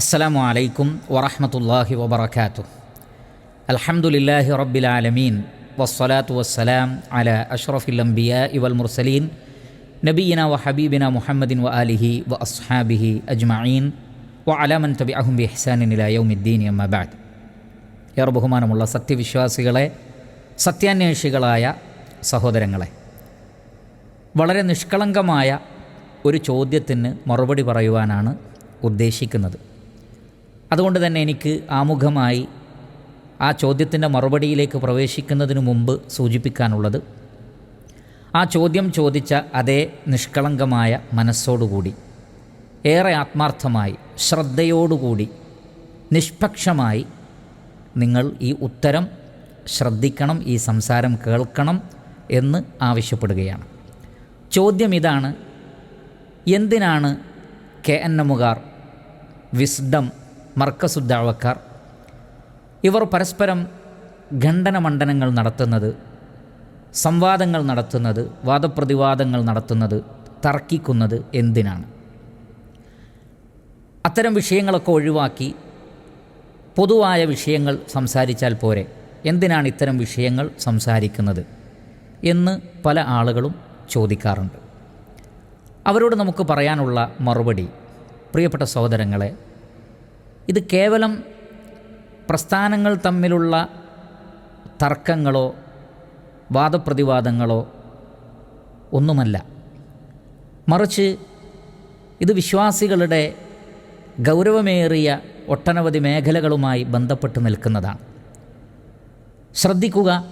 അസ്സലാമു അലൈക്കും വറഹമത്തല്ലാഹി വബർക്കാത്തു അൽഹംദുലില്ലാഹി റബ്ബിൽ ആലമീൻ. വസ്സലാത്തു വസ്സലാം അല അഷ്റഫിൽ അംബിയ ഇവൽ മുർസലീൻ. നബീന വ ഹബീബിന മുഹമ്മദിൻ വ ആലിഹി വ അസ്ഹാബിഹി അജ്മഈൻ. വ അലാമൻ തബി അഹും ബി ഇഹ്സാനിൻ ഇലാ യൗമിദ്ദീൻ അമ്മബാദ് ഏറെ ബഹുമാനമുള്ള സത്യവിശ്വാസികളെ സത്യാന്വേഷികളായ സഹോദരങ്ങളെ വളരെ നിഷ്കളങ്കമായ ഒരു ചോദ്യത്തിന് മറുപടി പറയുവാനാണ് ഉദ്ദേശിക്കുന്നത്. അതുകൊണ്ട് തന്നെ എനിക്ക് ആമുഖമായി ആ ചോദ്യത്തിന്റെ മറുപടിയിലേക്ക് പ്രവേശിക്കുന്നതിന് മുമ്പ് സൂചിപ്പിക്കാനുള്ളത് ആ ചോദ്യം ചോദിച്ച അതേ നിഷ്കളങ്കമായ മനസ്സോടുകൂടി ഏറെ ആത്മാർത്ഥമായി ശ്രദ്ധയോടുകൂടി നിഷ്പക്ഷമായി നിങ്ങൾ ഈ ഉത്തരം ശ്രദ്ധിക്കണം ഈ സംസാരം കേൾക്കണം എന്ന് ആവശ്യപ്പെടുകയാണ്. ചോദ്യം ഇതാണ് എന്തിനാണ് കെ എൻ എമ്മുകാർ വിസ്ഡം മർക്കസുദ്ദാവക്കാർ ഇവർ പരസ്പരം ഖണ്ഡനമണ്ഡനങ്ങൾ നടത്തുന്നത് സംവാദങ്ങൾ നടത്തുന്നത് വാദപ്രതിവാദങ്ങൾ നടത്തുന്നത് തർക്കിക്കുന്നത് എന്തിനാണ്? അത്തരം വിഷയങ്ങളൊക്കെ ഒഴിവാക്കി പൊതുവായ വിഷയങ്ങൾ സംസാരിച്ചാൽ പോരെ. എന്തിനാണ് ഇത്തരം വിഷയങ്ങൾ സംസാരിക്കുന്നത് എന്ന് പല ആളുകളും ചോദിക്കാറുണ്ട്. അവരോട് നമുക്ക് പറയാനുള്ള മറുപടി പ്രിയപ്പെട്ട സഹോദരങ്ങളെ ഇത് കേവലം പ്രസ്ഥാനങ്ങൾ തമ്മിലുള്ള തർക്കങ്ങളോ വാദപ്രതിവാദങ്ങളോ ഒന്നുമല്ല. മറിച്ച് ഇത് വിശ്വാസികളുടെ ഗൗരവമേറിയ ഒട്ടനവധി മേഖലകളുമായി ബന്ധപ്പെട്ട് നിൽക്കുന്നതാണ്. ശ്രദ്ധിക്കുക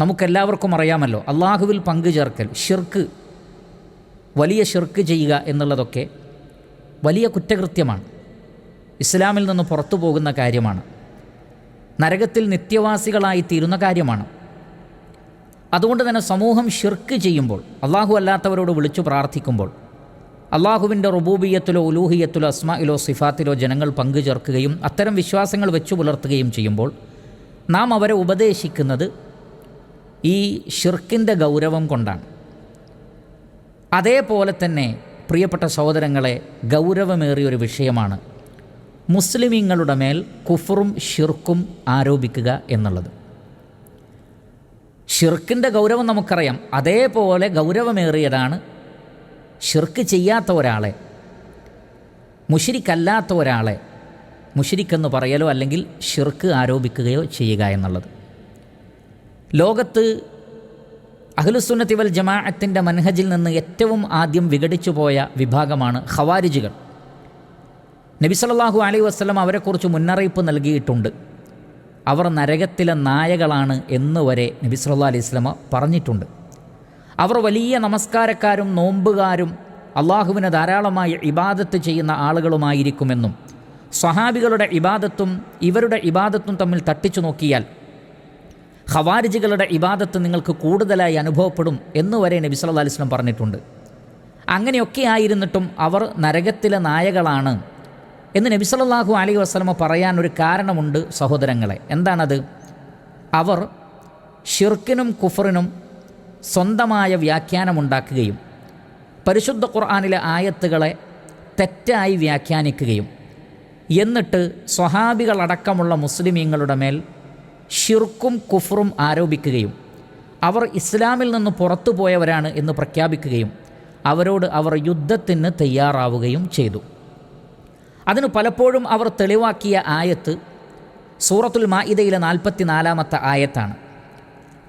നമുക്കെല്ലാവർക്കും അറിയാമല്ലോ അള്ളാഹുവിൽ പങ്കുചേർക്കൽ ഷിർക്ക് വലിയ ഷിർക്ക് ചെയ്യുക എന്നുള്ളതൊക്കെ വലിയ കുറ്റകൃത്യമാണ്. ഇസ്ലാമിൽ നിന്ന് പുറത്തു പോകുന്ന കാര്യമാണ്. നരകത്തിൽ നിത്യവാസികളായി തീരുന്ന കാര്യമാണ്. അതുകൊണ്ട് തന്നെ സമൂഹം ഷിർക്ക് ചെയ്യുമ്പോൾ അള്ളാഹു അല്ലാത്തവരോട് വിളിച്ചു പ്രാർത്ഥിക്കുമ്പോൾ അള്ളാഹുവിന്റെ റുബൂബിയത്തിലോ ഉലൂഹിയത്തിലോ അസ്മായിലോ സിഫാത്തിലോ ജനങ്ങൾ പങ്കുചേർക്കുകയും അത്തരം വിശ്വാസങ്ങൾ വെച്ചു പുലർത്തുകയും ചെയ്യുമ്പോൾ നാം അവരെ ഉപദേശിക്കുന്നത് ഈ ഷിർക്കിന്റെ ഗൗരവം കൊണ്ടാണ്. അതേപോലെ തന്നെ പ്രിയപ്പെട്ട സഹോദരങ്ങളെ ഗൗരവമേറിയൊരു വിഷയമാണ് മുസ്ലിമീങ്ങളുടെ മേൽ കുഫറും ഷിർക്കും ആരോപിക്കുക എന്നുള്ളത്. ഷിർക്കിന്റെ ഗൗരവം നമുക്കറിയാം. അതേപോലെ ഗൗരവമേറിയതാണ് ഷിർക്ക് ചെയ്യാത്ത ഒരാളെ മുഷിരിക്കല്ലാത്ത ഒരാളെ മുഷിരിക്കെന്ന് പറയലോ അല്ലെങ്കിൽ ഷിർക്ക് ആരോപിക്കുകയോ ചെയ്യുക എന്നുള്ളത്. ലോകത്ത് അഖിലുസുന്നത്തി വൽ ജമാഅത്തിന്റെ മൻഹജിൽ നിന്ന് ഏറ്റവും ആദ്യം വിഘടിച്ചു പോയ വിഭാഗമാണ് ഖവാരിജുകൾ. നബി അലൈ വസ്ലം അവരെക്കുറിച്ച് മുന്നറിയിപ്പ് നൽകിയിട്ടുണ്ട്. അവർ നരകത്തിലെ നായകളാണ് എന്ന് വരെ നബി സല്ലല്ലാഹു അലൈഹി സ്വലമ പറഞ്ഞിട്ടുണ്ട്. അവർ വലിയ നമസ്കാരക്കാരും നോമ്പുകാരും അള്ളാഹുവിന് ധാരാളമായി ഇബാദത്ത് ചെയ്യുന്ന ആളുകളുമായിരിക്കുമെന്നും സ്വഹാബികളുടെ ഇബാദത്തും ഇവരുടെ ഇബാദത്തും തമ്മിൽ തട്ടിച്ചു നോക്കിയാൽ ഹവാരിജികളുടെ ഇബാദത്ത് നിങ്ങൾക്ക് കൂടുതലായി അനുഭവപ്പെടും എന്നുവരെ നബി സല്ലല്ലാഹു അലൈഹി വസല്ലം പറഞ്ഞിട്ടുണ്ട്. അങ്ങനെയൊക്കെ ആയിരുന്നിട്ടും അവർ നരകത്തിലെ നായകളാണ് എന്ന് നബി സല്ലല്ലാഹു അലൈഹി വസല്ലമ പറയാൻ ഒരു കാരണമുണ്ട് സഹോദരങ്ങളെ. എന്താണത്? അവർ ഷിർക്കിനും കുഫറിനും സ്വന്തമായ വ്യാഖ്യാനമുണ്ടാക്കുകയും പരിശുദ്ധ ഖുർആാനിലെ ആയത്തുകളെ തെറ്റായി വ്യാഖ്യാനിക്കുകയും എന്നിട്ട് സ്വഹാബികളടക്കമുള്ള മുസ്ലിമീങ്ങളുടെ മേൽ ഷിർക്കും കുഫറും ആരോപിക്കുകയും അവർ ഇസ്ലാമിൽ നിന്ന് പുറത്തു പോയവരാണ് എന്ന് പ്രഖ്യാപിക്കുകയും അവരോട് അവർ യുദ്ധത്തിന് തയ്യാറാവുകയും ചെയ്തു. അതിന് പലപ്പോഴും അവർ തെളിവാക്കിയ ആയത്ത് സൂറത്തുൽ മാഇദയിലെ നാൽപ്പത്തി നാലാമത്തെ ആയത്താണ്.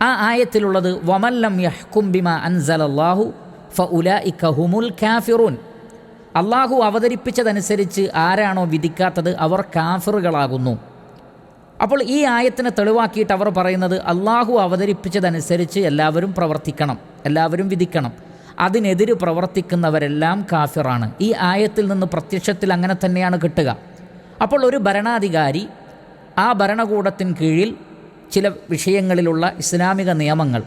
ആ ആയത്തിലുള്ളത് വമല്ലം യഹ്കും ബിമ അൻസലല്ലാഹു ഫ ഉലായിക്കഹുമുൽ കാഫിറൂൻ. അള്ളാഹു അവതരിപ്പിച്ചതനുസരിച്ച് ആരാണോ വിധിക്കാത്തത് അവർ കാഫിറുകളാകുന്നു. അപ്പോൾ ഈ ആയത്തിനെ തെളിവാക്കിയിട്ട് അവർ പറയുന്നത് അള്ളാഹു അവതരിപ്പിച്ചതനുസരിച്ച് എല്ലാവരും പ്രവർത്തിക്കണം എല്ലാവരും വിധിക്കണം. അതിനെതിര് പ്രവർത്തിക്കുന്നവരെല്ലാം കാഫിറാണ്. ഈ ആയത്തിൽ നിന്ന് പ്രത്യക്ഷത്തിൽ അങ്ങനെ തന്നെയാണ് കിട്ടുക. അപ്പോൾ ഒരു ഭരണാധികാരി ആ ഭരണകൂടത്തിന് കീഴിൽ ചില വിഷയങ്ങളിലുള്ള ഇസ്ലാമിക നിയമങ്ങൾ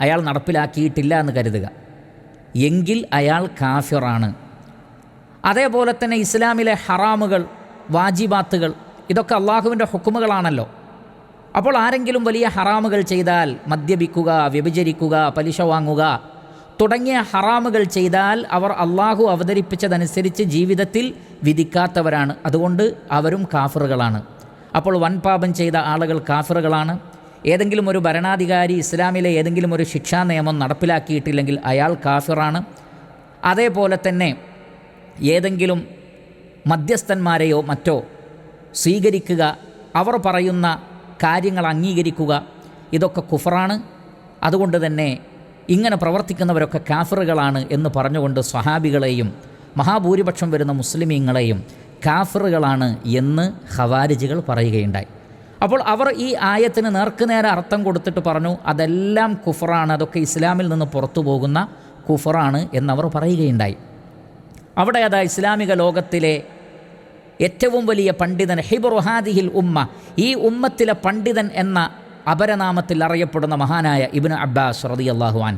അയാൾ നടപ്പിലാക്കിയിട്ടില്ല എന്ന് കരുതുക. എങ്കിൽ അയാൾ കാഫിറാണ്. അതേപോലെ തന്നെ ഇസ്ലാമിലെ ഹറാമുകൾ വാജിബാത്തുകൾ ഇതൊക്കെ അള്ളാഹുവിന്റെ ഹുക്കുമുകളാണല്ലോ. അപ്പോൾ ആരെങ്കിലും വലിയ ഹറാമുകൾ ചെയ്താൽ മദ്യപിക്കുക വ്യഭിചരിക്കുക പലിശ വാങ്ങുക തുടങ്ങിയ ഹറാമുകൾ ചെയ്താൽ അവർ അള്ളാഹു അവതരിപ്പിച്ചതനുസരിച്ച് ജീവിതത്തിൽ വിധിക്കാത്തവരാണ്. അതുകൊണ്ട് അവരും കാഫറുകളാണ്. അപ്പോൾ വൻപാപം ചെയ്ത ആളുകൾ കാഫറുകളാണ്. ഏതെങ്കിലും ഒരു ഭരണാധികാരി ഇസ്ലാമിലെ ഏതെങ്കിലും ഒരു ശിക്ഷാ നിയമം നടപ്പിലാക്കിയിട്ടില്ലെങ്കിൽ അയാൾ കാഫിറാണ്. അതേപോലെ തന്നെ ഏതെങ്കിലും മധ്യസ്ഥന്മാരെയോ മറ്റോ സ്വീകരിക്കുക അവർ പറയുന്ന കാര്യങ്ങൾ അംഗീകരിക്കുക ഇതൊക്കെ കുഫറാണ്. അതുകൊണ്ട് തന്നെ ഇങ്ങനെ പ്രവർത്തിക്കുന്നവരൊക്കെ കാഫറുകളാണ് എന്ന് പറഞ്ഞുകൊണ്ട് സ്വഹാബികളെയും മഹാഭൂരിപക്ഷം വരുന്ന മുസ്ലിമീങ്ങളെയും കാഫറുകളാണ് എന്ന് ഹവാരിജികൾ പറയുകയുണ്ടായി. അപ്പോൾ അവർ ഈ ആയത്തിന് നേർക്കുനേരെ അർത്ഥം കൊടുത്തിട്ട് പറഞ്ഞു അതെല്ലാം കുഫറാണ് അതൊക്കെ ഇസ്ലാമിൽ നിന്ന് പുറത്തു പോകുന്ന കുഫറാണ് എന്നവർ പറയുകയുണ്ടായി. അവിടെ അതാ ഇസ്ലാമിക ലോകത്തിലെ ഏറ്റവും വലിയ പണ്ഡിതൻ ഹിബുറുഹാദിഹിൽ ഉമ്മ ഈ ഉമ്മത്തിലെ പണ്ഡിതൻ എന്ന അപരനാമത്തിൽ അറിയപ്പെടുന്ന മഹാനായ ഇബിന് അബ്ബാസ് റതി അള്ളാഹുവാൻ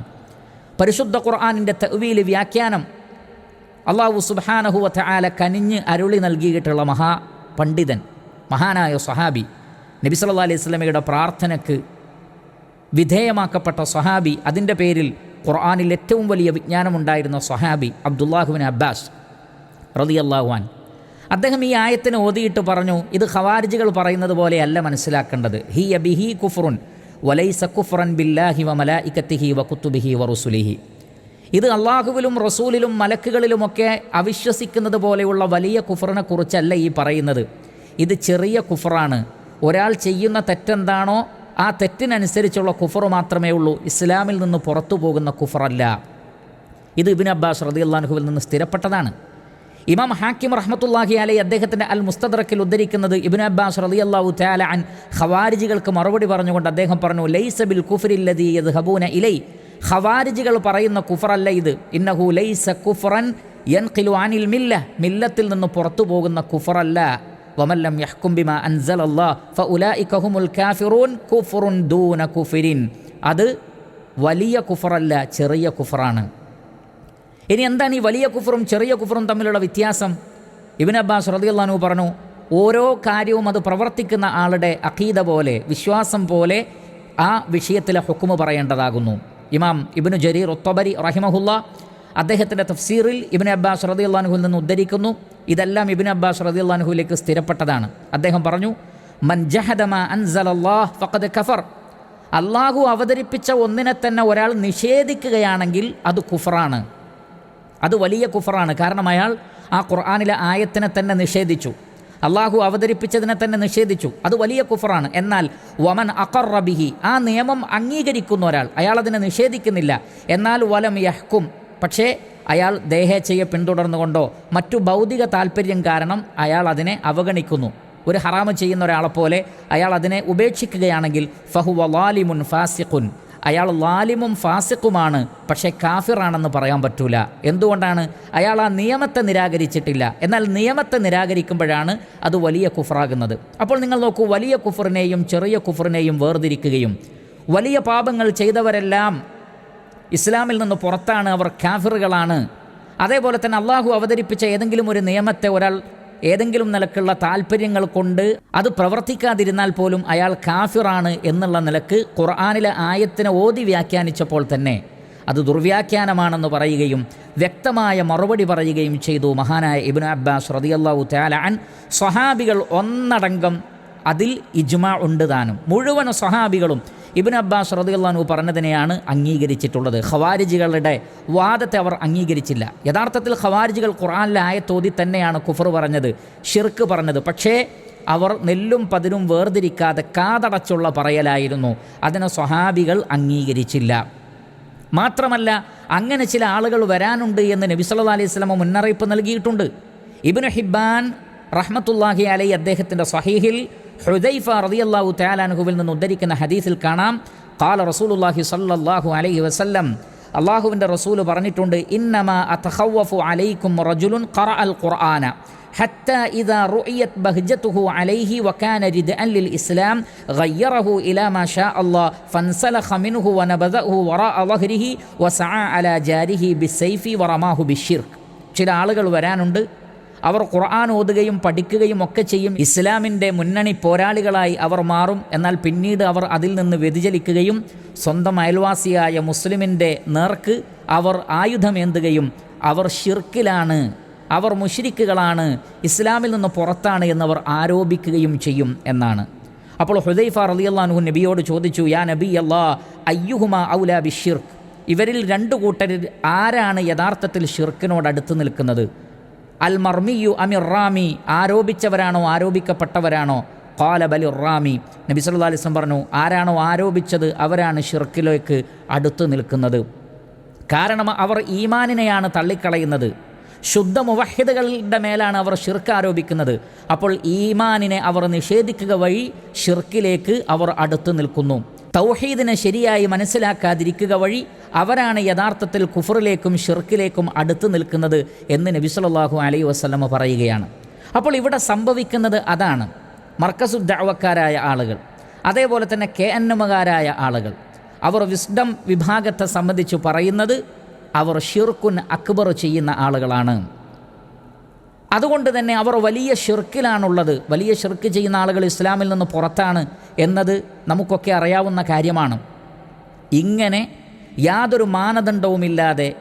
പരിശുദ്ധ ഖുർആാനിന്റെ തെവീൽ വ്യാഖ്യാനം അള്ളാഹു സുബാനഹുവത്ത് ആല കനിഞ്ഞ് അരുളി നൽകിയിട്ടുള്ള മഹാ പണ്ഡിതൻ മഹാനായ സഹാബി നബി സല്ലാ അലൈഹി സ്വലമയുടെ പ്രാർത്ഥനയ്ക്ക് വിധേയമാക്കപ്പെട്ട സഹാബി അതിന്റെ പേരിൽ ഖുർആാനിൽ ഏറ്റവും വലിയ വിജ്ഞാനമുണ്ടായിരുന്ന സഹാബി അബ്ദുല്ലാഹുബിൻ അബ്ബാസ് റതി അള്ളാഹുവാൻ അദ്ദേഹം ഈ ആയത്തിന് ഓതിയിട്ട് പറഞ്ഞു ഇത് ഖവാരിജുകൾ പറയുന്നത് പോലെയല്ല മനസ്സിലാക്കേണ്ടത്. ഹി അബിഹി കുഫറുൻ വലൈസ കുഫറൻ ബില്ലാഹി വ മലായിക്കത്തിഹി വ കുത്തുബിഹി വ ഇത് അള്ളാഹുവിലും റസൂലിലും മലക്കുകളിലുമൊക്കെ അവിശ്വസിക്കുന്നത് പോലെയുള്ള വലിയ കുഫറിനെ കുറിച്ചല്ല ഈ പറയുന്നത്. ഇത് ചെറിയ കുഫറാണ്. ഒരാൾ ചെയ്യുന്ന തെറ്റെന്താണോ ആ തെറ്റിനനുസരിച്ചുള്ള കുഫർ മാത്രമേ ഉള്ളൂ. ഇസ്ലാമിൽ നിന്ന് പുറത്തു പോകുന്ന കുഫറല്ല. ഇത് ഇബിൻ അബ്ബാസ് റതി അള്ളാഹുവിൽ നിന്ന് സ്ഥിരപ്പെട്ടതാണ്. ഇമാം ഹാക്കിം റഹ്മത്തുല്ലാഹി അലൈ അദ്ദേഹത്തിന്റെ അൽ മുസ്തദ്രക്കിൽ ഉദ്ധരിക്കുന്നത് ഇബിൻ അബ്ബാസ് റലി അള്ളാഹു താല അൻ ഖവാരിജികൾക്ക് മറുപടി പറഞ്ഞുകൊണ്ട് അദ്ദേഹം പറഞ്ഞു ലൈസ ബിൽ കുഫിരില്ലതി യത് ഹബൂന ഇലൈ. ഖവാരിജികൾ പറയുന്ന കുഫറല്ല ഇത്. ഇന്നഹു ലൈസ കുഫറൻ യൻഖിലു അനിൽ മില്ല. മില്ലത്തിൽ നിന്ന് പുറത്തു പോകുന്ന കുഫറല്ല വമല്ലം യഹ്കും ബിമ അൻസൽ അല്ലാഹ് ഫഉലായിക ഹുമുൽ കാഫിറൂൻ കുഫറുൻ ദൂന കുഫിരിൻ. അത് വലിയ കുഫറല്ല ചെറിയ കുഫറാണ് ഇനി എന്താണ് ഈ വലിയ കുഫറും ചെറിയ കുഫറും തമ്മിലുള്ള വ്യത്യാസം? ഇബിൻ അബ്ബാസ് റദിയുള്ളാനു പറഞ്ഞു ഓരോ കാര്യവും അത് പ്രവർത്തിക്കുന്ന ആളുടെ അഖീദ പോലെ വിശ്വാസം പോലെ ആ വിഷയത്തിലെ ഹുക്കുമ് പറയേണ്ടതാകുന്നു. ഇമാം ഇബിനു ജരീർ ഒത്തബരി റഹിമഹുല്ല അദ്ദേഹത്തിന്റെ തഫ്സീറിൽ ഇബിൻ അബ്ബാസ് റദിയുള്ളാനുഹുൽ നിന്ന് ഉദ്ധരിക്കുന്നു. ഇതെല്ലാം ഇബിൻ അബ്ബാസ് റദിയുള്ളാനുഹുലേക്ക് സ്ഥിരപ്പെട്ടതാണ്. അദ്ദേഹം പറഞ്ഞു മൻ അൻസലല്ലാഹ് ഫഖദ് കഫർ. അള്ളാഹു അവതരിപ്പിച്ച ഒന്നിനെ തന്നെ ഒരാൾ നിഷേധിക്കുകയാണെങ്കിൽ അത് കുഫറാണ്. അത് വലിയ കുഫറാണ്. കാരണം അയാൾ ആ ഖുർആാനിലെ ആയത്തിനെ തന്നെ നിഷേധിച്ചു. അള്ളാഹു അവതരിപ്പിച്ചതിനെ തന്നെ നിഷേധിച്ചു. അത് വലിയ കുഫറാണ്. എന്നാൽ വമൻ അക്കർ റബിഹി ആ നിയമം അംഗീകരിക്കുന്ന ഒരാൾ അയാൾ അതിനെ നിഷേധിക്കുന്നില്ല. എന്നാൽ വലം യഹ്ക്കും പക്ഷേ അയാൾ ദേഹേച്ഛയെ പിന്തുടർന്നുകൊണ്ടോ മറ്റു ഭൗതിക താല്പര്യം കാരണം അയാൾ അതിനെ അവഗണിക്കുന്നു. ഒരു ഹറാമ് ചെയ്യുന്ന ഒരാളെപ്പോലെ അയാൾ അതിനെ ഉപേക്ഷിക്കുകയാണെങ്കിൽ ഫഹു വലാലിമുൻ ഫാസിഖുൻ. അയാൾ ലാലിമും ഫാസിക്കുമാണ് പക്ഷേ കാഫിറാണെന്ന് പറയാൻ പറ്റൂല. എന്തുകൊണ്ടാണ്? അയാൾ ആ നിയമത്തെ നിരാകരിച്ചിട്ടില്ല. എന്നാൽ നിയമത്തെ നിരാകരിക്കുമ്പോഴാണ് അത് വലിയ കുഫറാകുന്നത്. അപ്പോൾ നിങ്ങൾ നോക്കൂ വലിയ കുഫറിനെയും ചെറിയ കുഫറിനെയും വേർതിരിക്കുകയും വലിയ പാപങ്ങൾ ചെയ്തവരെല്ലാം ഇസ്ലാമിൽ നിന്ന് പുറത്താണ് അവർ കാഫിറുകളാണ്. അതേപോലെ തന്നെ അള്ളാഹു അവതരിപ്പിച്ച ഏതെങ്കിലും ഒരു നിയമത്തെ ഒരാൾ ഏതെങ്കിലും നിലക്കുള്ള താല്പര്യങ്ങൾ കൊണ്ട് അത് പ്രവർത്തിക്കാതിരുന്നാൽ പോലും അയാൾ കാഫിറാണ് എന്നുള്ള നിലയ്ക്ക് ഖുർആാനിലെ ആയത്തിനെ ഓതി വ്യാഖ്യാനിച്ചപ്പോൾ തന്നെ അത് ദുർവ്യാഖ്യാനമാണെന്ന് പറയുകയും വ്യക്തമായ മറുപടി പറയുകയും ചെയ്തു മഹാനായ ഇബിൻ അബ്ബാസ് റതിയല്ലാഹു താലാൻ സ്വഹാബികൾ ഒന്നടങ്കം അതിൽ ഇജ്മ ഉണ്ട് താനും. മുഴുവൻ സ്വഹാബികളും ഇബിൻ അബ്ബാസ് റദിയുള്ളാനു പറഞ്ഞതിനെയാണ് അംഗീകരിച്ചിട്ടുള്ളത്. ഖവാരിജികളുടെ വാദത്തെ അവർ അംഗീകരിച്ചില്ല. യഥാർത്ഥത്തിൽ ഖവാരിജികൾ ഖുറാനിലെ ആയത്തോതി തന്നെയാണ് കുഫർ പറഞ്ഞത് ഷിർക്ക് പറഞ്ഞത്. പക്ഷേ അവർ നെല്ലും പതിനും വേർതിരിക്കാതെ കാതടച്ചുള്ള പറയലായിരുന്നു. അതിനെ സ്വഹാബികൾ അംഗീകരിച്ചില്ല. മാത്രമല്ല അങ്ങനെ ചില ആളുകൾ വരാനുണ്ട് എന്ന് നബി സല്ലാ അലൈഹി സ്വലമ മുന്നറിയിപ്പ് നൽകിയിട്ടുണ്ട്. ഇബിന് ഹിബാൻ റഹ്മത്തുല്ലാഹി അലൈ അദ്ദേഹത്തിന്റെ സഹീഹിൽ ഹുദൈഫ റളിയല്ലാഹു തആലാൻഹുവിൽ നിന്ന് ഉദ്ധരിക്കുന്ന ഹദീസിൽ കാണാം ഖാല റസൂലുള്ളാഹി സ്വല്ലല്ലാഹു അലൈഹി വസല്ലം അള്ളാഹുവിൻ്റെ റസൂല് പറഞ്ഞിട്ടുണ്ട് ഇന്നമ അത്തഖവഫു അലൈക്കും റജുലുൻ ഖറഅൽ ഖുർആന حتى إذا رؤيت بهجته عليه وكان ردءا للإسلام غيره إلى ما شاء الله فانسلخ منه ونبذه وراء ظهره وسعى على جاره بالسيف ورماه بالشرك ചില ആളുകൾ വരാനുണ്ട് അവർ ഖുർആൻ ഓതുകയും പഠിക്കുകയും ഒക്കെ ചെയ്യും. ഇസ്ലാമിന്റെ മുന്നണി പോരാളികളായി അവർ മാറും. എന്നാൽ പിന്നീട് അവർ അതിൽ നിന്ന് വ്യതിചലിക്കുകയും സ്വന്തം അയൽവാസിയായ മുസ്ലിമിന്റെ നേർക്ക് അവർ ആയുധമേന്തുകയും അവർ ഷിർക്കിലാണ് അവർ മുഷിരിക്കുകളാണ് ഇസ്ലാമിൽ നിന്ന് പുറത്താണ് എന്നവർ ആരോപിക്കുകയും ചെയ്യും എന്നാണ്. അപ്പോൾ ഹുദൈഫ റളിയല്ലാഹു നബിയോട് ചോദിച്ചു യാ നബി അല്ലാ അയ്യുഹുമ ഔല ബിഷിർക്ക് ഇവരിൽ രണ്ടു കൂട്ടരിൽ ആരാണ് യഥാർത്ഥത്തിൽ ഷിർക്കിനോട് അടുത്ത് നിൽക്കുന്നത്? അൽ മർമിയു അമിർ റാമി ആരോപിച്ചവരാണോ ആരോപിക്കപ്പെട്ടവരാണോ? ഖാല ബലി റാമി നബി സല്ലു അലൈഹി വസല്ലം പറഞ്ഞു ആരാണോ ആരോപിച്ചത് അവരാണ് ഷിർക്കിലേക്ക് അടുത്തു നിൽക്കുന്നത്. കാരണം അവർ ഈമാനിനെയാണ് തള്ളിക്കളയുന്നത്. ശുദ്ധ മുവഹിദുകളുടെ മേലാണ് അവർ ഷിർക്ക് ആരോപിക്കുന്നത്. അപ്പോൾ ഈമാനിനെ അവർ നിഷേധിക്കുക വഴി ഷിർക്കിലേക്ക് അവർ അടുത്തു നിൽക്കുന്നു. തൗഹീദിനെ ശരിയായി മനസ്സിലാക്കാതിരിക്കുക വഴി അവരാണ് യഥാർത്ഥത്തിൽ കുഫറിലേക്കും ഷിർക്കിലേക്കും അടുത്തു നിൽക്കുന്നത് എന്ന് നബി സല്ലല്ലാഹു അലൈഹി വസല്ലമ പറയുകയാണ്. അപ്പോൾ ഇവിടെ സംഭവിക്കുന്നത് അതാണ്. മർക്കസുദ്ദാവക്കാരായ ആളുകൾ അതേപോലെ തന്നെ കെ എന്നുമകാരായ ആളുകൾ. അവർ വിസ്ഡം വിഭാഗത്തെ സംബന്ധിച്ച് പറയുന്നത് അവർ ഷിർക്കുൻ അക്ബർ ചെയ്യുന്ന ആളുകളാണ്. അതുകൊണ്ട് തന്നെ അവർ വലിയ ഷിർക്കിലാണുള്ളത്. വലിയ ഷിർക്ക് ചെയ്യുന്ന ആളുകൾ ഇസ്ലാമിൽ നിന്ന് പുറത്താണ് എന്നത് നമുക്കൊക്കെ അറിയാവുന്ന കാര്യമാണ്. ഇങ്ങനെ യാതൊരു മാനദണ്ഡവുമില്ലാതെ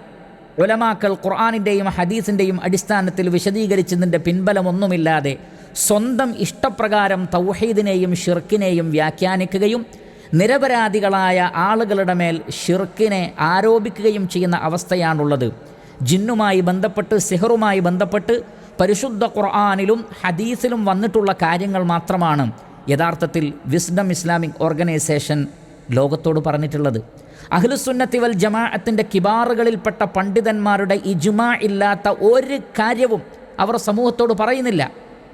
ഉലമാക്കൾ ഖുർആാനിന്റെയും ഹദീസിന്റെയും അടിസ്ഥാനത്തിൽ വിശദീകരിച്ചതിന്റെ പിൻബലമൊന്നുമില്ലാതെ സ്വന്തം ഇഷ്ടപ്രകാരം തൗഹീദിനെയും ഷിർക്കിനെയും വ്യാഖ്യാനിക്കുകയും നിരപരാധികളായ ആളുകളുടെ മേൽ ഷിർക്കിനെ ആരോപിക്കുകയും ചെയ്യുന്ന അവസ്ഥയാണുള്ളത്. ജിന്നുമായി ബന്ധപ്പെട്ട് സിഹറുമായി ബന്ധപ്പെട്ട് പരിശുദ്ധ ഖുർആാനിലും ഹദീസിലും വന്നിട്ടുള്ള കാര്യങ്ങൾ മാത്രമാണ് യഥാർത്ഥത്തിൽ വിസ്ഡം ഇസ്ലാമിക് ഓർഗനൈസേഷൻ ലോകത്തോട് പറഞ്ഞിട്ടുള്ളത്. അഹ്ലുസുന്നത്തി വൽ ജമാഅത്തിന്റെ കിബാറുകളിൽപ്പെട്ട പണ്ഡിതന്മാരുടെ ഇജുമാ ഇല്ലാത്ത ഒരു കാര്യവും അവർ സമൂഹത്തോട് പറയുന്നില്ല.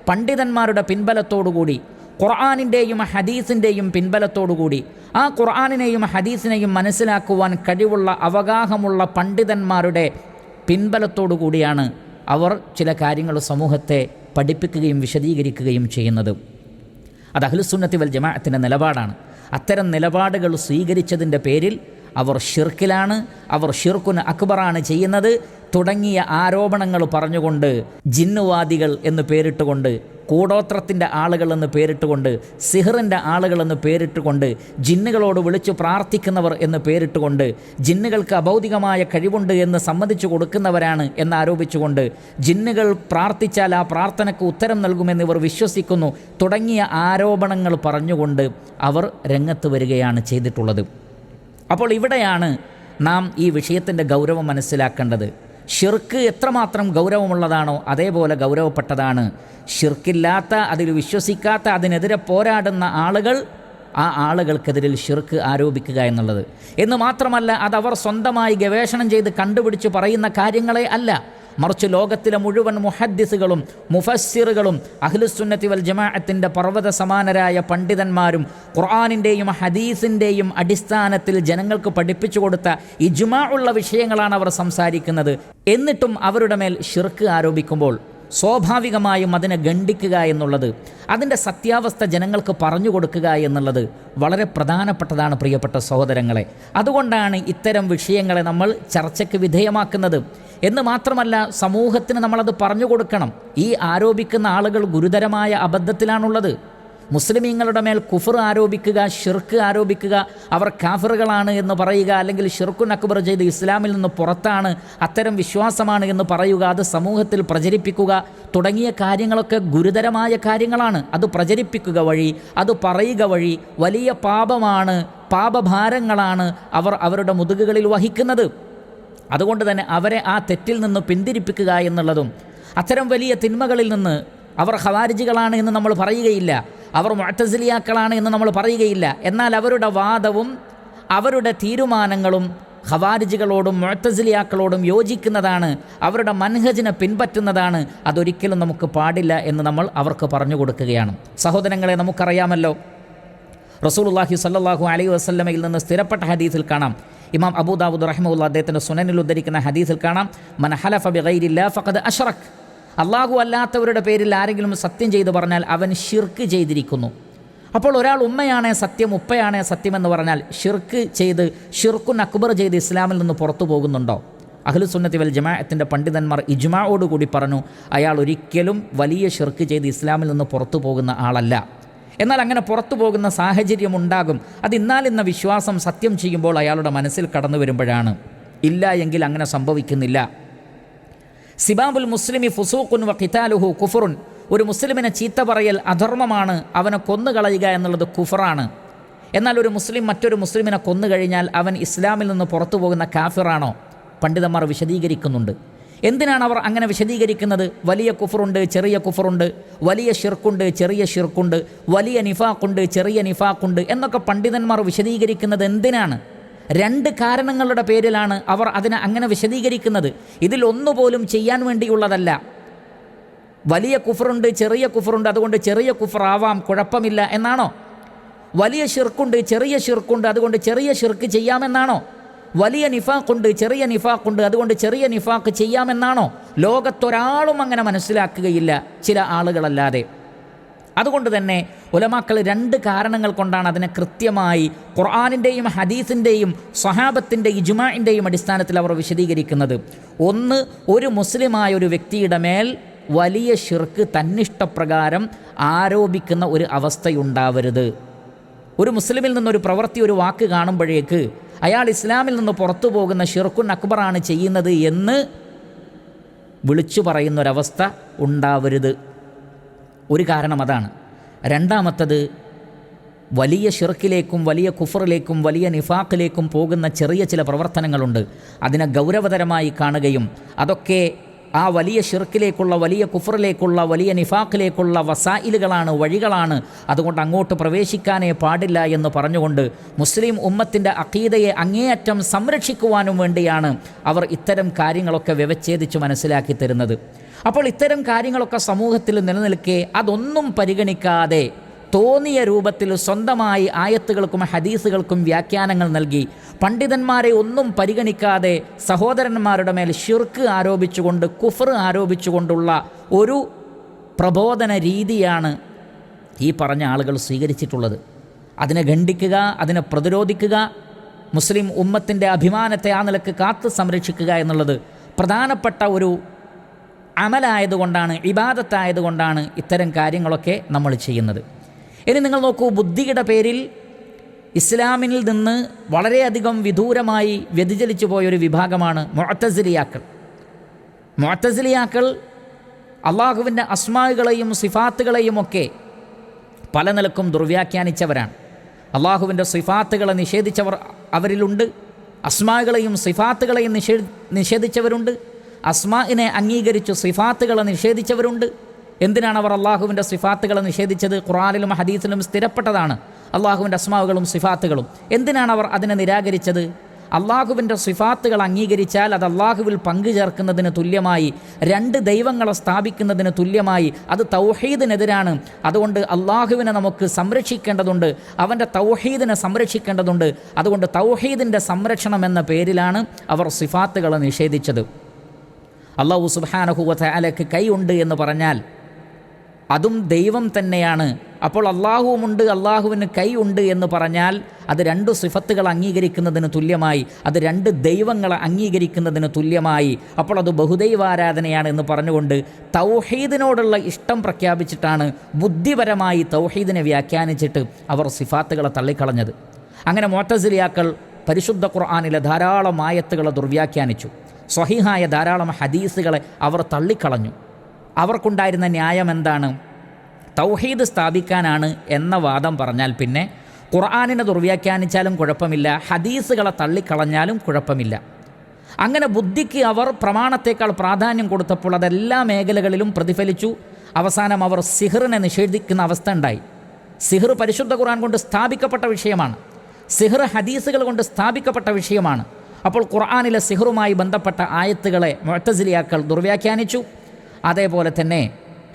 പണ്ഡിതന്മാരുടെ പിൻബലത്തോടുകൂടി ഖുർആാനിന്റെയും ഹദീസിന്റെയും പിൻബലത്തോടുകൂടി ആ ഖുർആാനിനെയും ഹദീസിനെയും മനസ്സിലാക്കുവാൻ കഴിവുള്ള അവഗാഹമുള്ള പണ്ഡിതന്മാരുടെ പിൻബലത്തോടു കൂടിയാണ് അവർ ചില കാര്യങ്ങൾ സമൂഹത്തെ പഠിപ്പിക്കുകയും വിശദീകരിക്കുകയും ചെയ്യുന്നത്. അത് അഹ്ലുസുന്നത്തി വൽ ജമാഅത്തിന്റെ നിലപാടാണ്. അത്തരം നിലപാടുകൾ സ്വീകരിച്ചതിന്റെ പേരിൽ അവർ ഷിർക്കിലാണ് അവർ ഷിർക്കുൻ അക്ബറാണ് ചെയ്യുന്നത് തുടങ്ങിയ ആരോപണങ്ങൾ പറഞ്ഞുകൊണ്ട് ജിന്നുവാദികൾ എന്ന് പേരിട്ടുകൊണ്ട് കൂടോത്രത്തിന്റെ ആളുകളെന്ന് പേരിട്ടുകൊണ്ട് സിഹറിന്റെ ആളുകളെന്ന് പേരിട്ടുകൊണ്ട് ജിന്നുകളോട് വിളിച്ചു പ്രാർത്ഥിക്കുന്നവർ എന്ന് പേരിട്ടുകൊണ്ട് ജിന്നുകൾക്ക് അഭൗതികമായ കഴിവുണ്ട് എന്ന് സമ്മതിച്ചു കൊടുക്കുന്നവരാണ് എന്ന് ആരോപിച്ചുകൊണ്ട് ജിന്നുകൾ പ്രാർത്ഥിച്ചാൽ ആ പ്രാർത്ഥനയ്ക്ക് ഉത്തരം നൽകുമെന്ന് ഇവർ വിശ്വസിക്കുന്നു തുടങ്ങിയ ആരോപണങ്ങൾ പറഞ്ഞുകൊണ്ട് അവർ രംഗത്ത് വരികയാണ് ചെയ്തിട്ടുള്ളത്. അപ്പോൾ ഇവിടെയാണ് നാം ഈ വിഷയത്തിന്റെ ഗൗരവം മനസ്സിലാക്കേണ്ടത്. ഷിർക്ക് എത്രമാത്രം ഗൗരവമുള്ളതാണോ അതേപോലെ ഗൗരവപ്പെട്ടതാണ്. ഷിർക്കില്ലാത്ത അതിൽ വിശ്വസിക്കാത്ത അതിനെതിരെ പോരാടുന്ന ആളുകൾ ആ ആളുകൾക്കെതിരിൽ ഷിർക്ക് ആരോപിക്കുക എന്നുള്ളത്. എന്ന് മാത്രമല്ല അതവർ സ്വന്തമായി ഗവേഷണം ചെയ്ത് കണ്ടുപിടിച്ച് പറയുന്ന കാര്യങ്ങളെ അല്ല മറിച്ച് ലോകത്തിലെ മുഴുവൻ മുഹദ്ദിസുകളും മുഫസ്സിറുകളും അഖിലുസുന്നത്തി വൽ ജമാഅത്തിന്റെ പർവത സമാനരായ പണ്ഡിതന്മാരും ഖുർആാനിന്റെയും ഹദീസിന്റെയും അടിസ്ഥാനത്തിൽ ജനങ്ങൾക്ക് പഠിപ്പിച്ചു കൊടുത്ത ഇജുമാ ഉള്ള വിഷയങ്ങളാണ് അവർ സംസാരിക്കുന്നത്. എന്നിട്ടും അവരുടെ മേൽ ഷിർക്ക് ആരോപിക്കുമ്പോൾ സ്വാഭാവികമായും അതിനെ ഗണ്ഡിക്കുക എന്നുള്ളത് അതിന്റെ സത്യാവസ്ഥ ജനങ്ങൾക്ക് പറഞ്ഞു കൊടുക്കുക എന്നുള്ളത് വളരെ പ്രധാനപ്പെട്ടതാണ് പ്രിയപ്പെട്ട സഹോദരങ്ങളെ. അതുകൊണ്ടാണ് ഇത്തരം വിഷയങ്ങളെ നമ്മൾ ചർച്ചയ്ക്ക് വിധേയമാക്കുന്നത്. എന്ന് മാത്രമല്ല സമൂഹത്തിന് നമ്മളത് പറഞ്ഞു കൊടുക്കണം. ഈ ആരോപിക്കുന്ന ആളുകൾ ഗുരുതരമായ അബദ്ധത്തിലാണുള്ളത്. മുസ്ലിമീങ്ങളുടെ മേൽ കുഫർ ആരോപിക്കുക ഷിർക്ക് ആരോപിക്കുക അവർ കാഫറുകളാണ് എന്ന് പറയുക അല്ലെങ്കിൽ ഷിർക്കുൻ അക്ബർ ചെയ്ത് ഇസ്ലാമിൽ നിന്ന് പുറത്താണ് അത്തരം വിശ്വാസമാണ് എന്ന് പറയുക അത് സമൂഹത്തിൽ പ്രചരിപ്പിക്കുക തുടങ്ങിയ കാര്യങ്ങളൊക്കെ ഗുരുതരമായ കാര്യങ്ങളാണ്. അത് പ്രചരിപ്പിക്കുക വഴി അത് പറയുക വഴി വലിയ പാപമാണ് പാപഭാരങ്ങളാണ് അവർ അവരുടെ മുതുകുകളിൽ വഹിക്കുന്നത്. അതുകൊണ്ട് തന്നെ അവരെ ആ തെറ്റിൽ നിന്ന് പിന്തിരിപ്പിക്കുക എന്നുള്ളതും അത്തരം വലിയ തിന്മകളിൽ നിന്ന് അവർ ഹവാരിജികളാണ് എന്ന് നമ്മൾ പറയുകയില്ല. അവർ മുഴത്തസിലിയാക്കളാണ് എന്ന് നമ്മൾ പറയുകയില്ല. എന്നാൽ അവരുടെ വാദവും അവരുടെ തീരുമാനങ്ങളും ഖവാരിജികളോടും മുഴത്തസിലിയാക്കളോടും യോജിക്കുന്നതാണ്. അവരുടെ മൻഹജിനെ പിൻപറ്റുന്നതാണ്. അതൊരിക്കലും നമുക്ക് പാടില്ല എന്ന് നമ്മൾ അവർക്ക് പറഞ്ഞു കൊടുക്കുകയാണ്. സഹോദരങ്ങളെ നമുക്കറിയാമല്ലോ. റസൂലുള്ളാഹി സല്ലാഹു അലൈഹി വസ്ലമയിൽ നിന്ന് സ്ഥിരപ്പെട്ട ഹദീസിൽ കാണാം. ഇമാം അബൂദാവൂദ് റഹ്മുല്ല അദ്ദേഹത്തിന്റെ സുനനിൽ ഉദ്ധരിക്കുന്ന ഹദീസിൽ കാണാം. മൻ ഹലഫ ബിഗൈരില്ല ഫഖദ് അഷ്റഖ് അള്ളാഹു അല്ലാത്തവരുടെ പേരിൽ ആരെങ്കിലും സത്യം ചെയ്തു പറഞ്ഞാൽ അവൻ ഷിർക്ക് ചെയ്തിരിക്കുന്നു. അപ്പോൾ ഒരാൾ ഉമ്മയാണേ സത്യം ഉപ്പയാണേ സത്യമെന്ന് പറഞ്ഞാൽ ഷിർക്ക് ചെയ്ത് ഷിർക്കുൻ അക്ബർ ചെയ്ത് ഇസ്ലാമിൽ നിന്ന് പുറത്തു പോകുന്നുണ്ടോ? അഖിലുസുന്നത്തി വൽ ജമാഅത്തിന്റെ പണ്ഡിതന്മാർ ഇജ്മാവോടുകൂടി പറഞ്ഞു അയാൾ ഒരിക്കലും വലിയ ഷിർക്ക് ചെയ്ത് ഇസ്ലാമിൽ നിന്ന് പുറത്തു പോകുന്ന ആളല്ല. എന്നാൽ അങ്ങനെ പുറത്തു പോകുന്ന സാഹചര്യം ഉണ്ടാകും. അത് ഇന്നാലിന്ന വിശ്വാസം സത്യം ചെയ്യുമ്പോൾ അയാളുടെ മനസ്സിൽ കടന്നു വരുമ്പോഴാണ്. ഇല്ല എങ്കിൽ അങ്ങനെ സംഭവിക്കുന്നില്ല. സിബാബുൽ മുസ്ലിമി ഫുസൂഖുൻ വ ഖിതാലുഹു കുഫറുൻ. ഒരു മുസ്ലിമിനെ ചീത്ത പറയൽ അധർമ്മമാണ്. അവനെ കൊന്നുകളയുക എന്നുള്ളത് കുഫറാണ്. എന്നാൽ ഒരു മുസ്ലിം മറ്റൊരു മുസ്ലിമിനെ കൊന്നു കഴിഞ്ഞാൽ അവൻ ഇസ്ലാമിൽ നിന്ന് പുറത്തു പോകുന്ന കാഫിറാണോ? പണ്ഡിതന്മാർ വിശദീകരിക്കുന്നുണ്ട്. എന്തിനാണ് അവർ അങ്ങനെ വിശദീകരിക്കുന്നത്? വലിയ കുഫറുണ്ട് ചെറിയ കുഫറുണ്ട് വലിയ ഷിർക്കുണ്ട് ചെറിയ ഷിർക്കുണ്ട് വലിയ നിഫാക്കുണ്ട് ചെറിയ നിഫാക്കുണ്ട് എന്നൊക്കെ പണ്ഡിതന്മാർ വിശദീകരിക്കുന്നത് എന്തിനാണ്? രണ്ട് കാരണങ്ങളുടെ പേരിലാണ് അവർ അതിനെ അങ്ങനെ വിശദീകരിക്കുന്നത്. ഇതിൽ ഒന്നുപോലും ചെയ്യാൻ വേണ്ടിയുള്ളതല്ല. വലിയ കുഫറുണ്ട് ചെറിയ കുഫറുണ്ട് അതുകൊണ്ട് ചെറിയ കുഫറാവാം കുഴപ്പമില്ല എന്നാണോ? വലിയ ഷിർക്കുണ്ട് ചെറിയ ഷിർക്കുണ്ട് അതുകൊണ്ട് ചെറിയ ഷിർക്ക് ചെയ്യാമെന്നാണോ? വലിയ നിഫാക്കുണ്ട് ചെറിയ നിഫാക്കുണ്ട് അതുകൊണ്ട് ചെറിയ നിഫാക്ക് ചെയ്യാമെന്നാണോ? ലോകത്തൊരാളും അങ്ങനെ മനസ്സിലാക്കുകയില്ല ചില ആളുകളല്ലാതെ. അതുകൊണ്ട് തന്നെ ഉലമാക്കൾ രണ്ട് കാരണങ്ങൾ കൊണ്ടാണ് അതിനെ കൃത്യമായി ഖുർആാനിന്റെയും ഹദീസിന്റെയും സ്വഹാബത്തിന്റെ ഇജുമാന്റെയും അടിസ്ഥാനത്തിൽ അവർ വിശദീകരിക്കുന്നത്. ഒന്ന് ഒരു മുസ്ലിമായ ഒരു വ്യക്തിയുടെ മേൽ വലിയ ഷിർക്ക് തന്നിഷ്ടപ്രകാരം ആരോപിക്കുന്ന ഒരു അവസ്ഥയുണ്ടാവരുത്. ഒരു മുസ്ലിമിൽ നിന്നൊരു പ്രവൃത്തി ഒരു വാക്ക് കാണുമ്പോഴേക്ക് അയാൾ ഇസ്ലാമിൽ നിന്ന് പുറത്തു പോകുന്ന ഷിർക്കുൻ അക്ബറാണ് ചെയ്യുന്നത് എന്ന് വിളിച്ചു പറയുന്നൊരവസ്ഥ ഉണ്ടാവരുത്. ഒരു കാരണം അതാണ്. രണ്ടാമത്തത് വലിയ ഷിർക്കിലേക്കും വലിയ കുഫറിലേക്കും വലിയ നിഫാഖിലേക്കും പോകുന്ന ചെറിയ ചില പ്രവർത്തനങ്ങളുണ്ട്. അതിനെ ഗൗരവതരമായി കാണുകയും അതൊക്കെ ആ വലിയ ഷിർക്കിലേക്കുള്ള വലിയ കുഫറിലേക്കുള്ള വലിയ നിഫാഖിലേക്കുള്ള വസായിലുകളാണ് വഴികളാണ്. അതുകൊണ്ട് അങ്ങോട്ട് പ്രവേശിക്കാനേ പാടില്ല എന്ന് പറഞ്ഞുകൊണ്ട് മുസ്ലിം ഉമ്മത്തിന്റെ അക്കീതയെ അങ്ങേയറ്റം സംരക്ഷിക്കുവാനും വേണ്ടിയാണ് അവർ ഇത്തരം കാര്യങ്ങളൊക്കെ വ്യവച്ഛേദിച്ച് മനസ്സിലാക്കി തരുന്നത്. അപ്പോൾ ഇത്തരം കാര്യങ്ങളൊക്കെ സമൂഹത്തിൽ നിലനിൽക്കെ അതൊന്നും പരിഗണിക്കാതെ തോന്നിയ രൂപത്തിൽ സ്വന്തമായി ആയത്തുകൾക്കും ഹദീസുകൾക്കും വ്യാഖ്യാനങ്ങൾ നൽകി പണ്ഡിതന്മാരെ ഒന്നും പരിഗണിക്കാതെ സഹോദരന്മാരുടെ മേൽ ഷിർക്ക് ആരോപിച്ചുകൊണ്ട് കുഫർ ആരോപിച്ചുകൊണ്ടുള്ള ഒരു പ്രബോധന രീതിയാണ് ഈ പറഞ്ഞ ആളുകൾ സ്വീകരിച്ചിട്ടുള്ളത്. അതിനെ ഖണ്ഡിക്കുക അതിനെ പ്രതിരോധിക്കുക മുസ്ലിം ഉമ്മത്തിന്റെ അഭിമാനത്തെ ആ നിലയ്ക്ക് കാത്തു സംരക്ഷിക്കുക എന്നുള്ളത് പ്രധാനപ്പെട്ട ഒരു അമലായതുകൊണ്ടാണ് ഇബാദത്തായതുകൊണ്ടാണ് ഇത്തരം കാര്യങ്ങളൊക്കെ നമ്മൾ ചെയ്യുന്നത്. ഇനി നിങ്ങൾ നോക്കൂ ബുദ്ധിയുടെ പേരിൽ ഇസ്ലാമിനിൽ നിന്ന് വളരെയധികം വിദൂരമായി വ്യതിചലിച്ചു പോയൊരു വിഭാഗമാണ് മൊത്തസിലിയാക്കൾ മൊത്തസിലിയാക്കൾ അള്ളാഹുവിന്റെ അസ്മാകളെയും സിഫാത്തുകളെയും ഒക്കെ പല നിലക്കും ദുർവ്യാഖ്യാനിച്ചവരാണ്. അള്ളാഹുവിന്റെ സിഫാത്തുകളെ നിഷേധിച്ചവർ അവരിലുണ്ട് അസ്മാകളെയും സിഫാത്തുകളെയും നിഷേ നിഷേധിച്ചവരുണ്ട് അസ്മാഇനെ അംഗീകരിച്ചു സിഫാത്തുകളെ നിഷേധിച്ചവരുണ്ട് എന്തിനാണ് അവർ അള്ളാഹുവിന്റെ സിഫാത്തുകളെ നിഷേധിച്ചത്? ഖുറാനിലും ഹദീസിലും സ്ഥിരപ്പെട്ടതാണ്. അള്ളാഹുവിന്റെ അസ്മാവുകളും സിഫാത്തുകളും. എന്തിനാണ് അവർ അതിനെ നിരാകരിച്ചത്? അള്ളാഹുവിന്റെ സിഫാത്തുകൾ അംഗീകരിച്ചാൽ അത് അള്ളാഹുവിൽ പങ്കു ചേർക്കുന്നതിന് തുല്യമായി രണ്ട് ദൈവങ്ങളെ സ്ഥാപിക്കുന്നതിന് തുല്യമായി അത് തൗഹീദിനെതിരാണ്. അതുകൊണ്ട് അള്ളാഹുവിനെ നമുക്ക് സംരക്ഷിക്കേണ്ടതുണ്ട് അവന്റെ തൗഹീദിനെ സംരക്ഷിക്കേണ്ടതുണ്ട്. അതുകൊണ്ട് തൗഹീദിന്റെ സംരക്ഷണം എന്ന പേരിലാണ് അവർ സിഫാത്തുകളെ നിഷേധിച്ചത്. അള്ളാഹു സുബാനഹുവ അലക്ക് കൈയുണ്ട് എന്ന് പറഞ്ഞാൽ അതും ദൈവം തന്നെയാണ്. അപ്പോൾ അള്ളാഹുവുമുണ്ട് അള്ളാഹുവിന് കൈ ഉണ്ട് എന്ന് പറഞ്ഞാൽ അത് രണ്ട് സിഫത്തുകൾ അംഗീകരിക്കുന്നതിന് തുല്യമായി അത് രണ്ട് ദൈവങ്ങളെ അംഗീകരിക്കുന്നതിന് തുല്യമായി. അപ്പോൾ അത് ബഹുദൈവാരാധനയാണ് എന്ന് പറഞ്ഞുകൊണ്ട് തൗഹീദിനോടുള്ള ഇഷ്ടം പ്രഖ്യാപിച്ചിട്ടാണ് ബുദ്ധിപരമായി തൗഹീദിനെ വ്യാഖ്യാനിച്ചിട്ട് അവർ സിഫാത്തുകളെ തള്ളിക്കളഞ്ഞത്. അങ്ങനെ മോട്ടസിലിയാക്കൾ പരിശുദ്ധ ഖുർആാനിലെ ധാരാളം ആയത്തുകളെ ദുർവ്യാഖ്യാനിച്ചു. സ്വഹിഹായ ധാരാളം ഹദീസുകളെ അവർ തള്ളിക്കളഞ്ഞു. അവർക്കുണ്ടായിരുന്ന ന്യായം എന്താണ്? തൗഹീദ് സ്ഥാപിക്കാനാണ് എന്ന വാദം പറഞ്ഞാൽ പിന്നെ ഖുർആാനിനെ ദുർവ്യാഖ്യാനിച്ചാലും കുഴപ്പമില്ല ഹദീസുകളെ തള്ളിക്കളഞ്ഞാലും കുഴപ്പമില്ല. അങ്ങനെ ബുദ്ധിക്ക് അവർ പ്രമാണത്തേക്കാൾ പ്രാധാന്യം കൊടുത്തപ്പോൾ അതെല്ലാ മേഖലകളിലും പ്രതിഫലിച്ചു. അവസാനം അവർ സിഹറിനെ നിഷേധിക്കുന്ന അവസ്ഥ ഉണ്ടായി. സിഹർ പരിശുദ്ധ ഖുർആൻ കൊണ്ട് സ്ഥാപിക്കപ്പെട്ട വിഷയമാണ്. സിഹർ ഹദീസുകൾ കൊണ്ട് സ്ഥാപിക്കപ്പെട്ട വിഷയമാണ്. അപ്പോൾ ഖുർആാനിലെ സിഹറുമായി ബന്ധപ്പെട്ട ആയത്തുകളെ മൊത്തസിലിയാക്കൾ ദുർവ്യാഖ്യാനിച്ചു. അതേപോലെ തന്നെ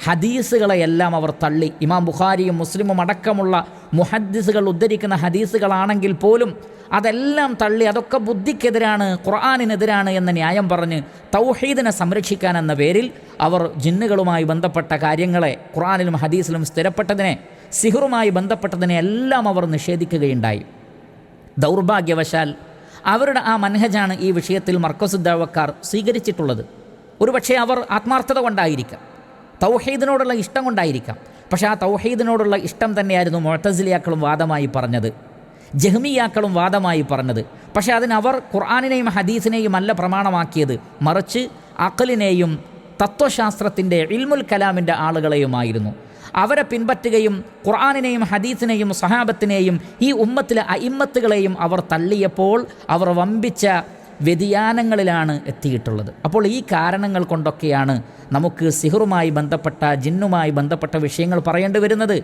ഹദീസുകളെയെല്ലാം അവർ തള്ളി. ഇമാം ബുഖാരിയും മുസ്ലിമും അടക്കമുള്ള മുഹദ്ദിസുകൾ ഉദ്ധരിക്കുന്ന ഹദീസുകളാണെങ്കിൽ പോലും അതെല്ലാം തള്ളി അതൊക്കെ ബുദ്ധിക്കെതിരാണ് ഖുർആാനിനെതിരാണ് എന്ന ന്യായം പറഞ്ഞ് തൗഹീദിനെ സംരക്ഷിക്കാൻ എന്ന പേരിൽ അവർ ജിന്നുകളുമായി ബന്ധപ്പെട്ട കാര്യങ്ങളെ ഖുർആാനിലും ഹദീസിലും സ്ഥിരപ്പെട്ടതിനെ സിഹറുമായി ബന്ധപ്പെട്ടതിനെ എല്ലാം അവർ നിഷേധിക്കുകയുണ്ടായി. ദൗർഭാഗ്യവശാൽ അവരുടെ ആ മനഹജാണ് ഈ വിഷയത്തിൽ മർക്കസുദ്ദാവക്കാർ സ്വീകരിച്ചിട്ടുള്ളത്. ഒരുപക്ഷെ അവർ ആത്മാർത്ഥത കൊണ്ടായിരിക്കാം. തൗഹീദിനോടുള്ള ഇഷ്ടം കൊണ്ടായിരിക്കാം. പക്ഷെ ആ തൗഹീദിനോടുള്ള ഇഷ്ടം തന്നെയായിരുന്നു മൊഹത്തസിലിയാക്കളും വാദമായി പറഞ്ഞത്. ജഹ്മിയാക്കളും വാദമായി പറഞ്ഞത്. പക്ഷേ അതിനവർ ഖുർആാനിനെയും ഹദീസിനെയും അല്ല പ്രമാണമാക്കിയത്. മറിച്ച് അക്കലിനെയും തത്വശാസ്ത്രത്തിന്റെ ഇൽമുൽ കലാമിന്റെ ആളുകളെയുമായിരുന്നു. അവരെ പിൻപറ്റുകയും ഖുർആാനിനെയും ഹദീസിനെയും സഹാബത്തിനെയും ഈ ഉമ്മത്തിലെ അയിമ്മത്തുകളെയും അവർ തള്ളിയപ്പോൾ അവർ വമ്പിച്ച വ്യതിയാനങ്ങളിലാണ് എത്തിയിട്ടുള്ളത്. അപ്പോൾ ഈ കാരണങ്ങൾ കൊണ്ടൊക്കെയാണ് നമുക്ക് സിഹറുമായി ബന്ധപ്പെട്ട ജിന്നുമായി ബന്ധപ്പെട്ട വിഷയങ്ങൾ പറയേണ്ടി വരുന്നത്.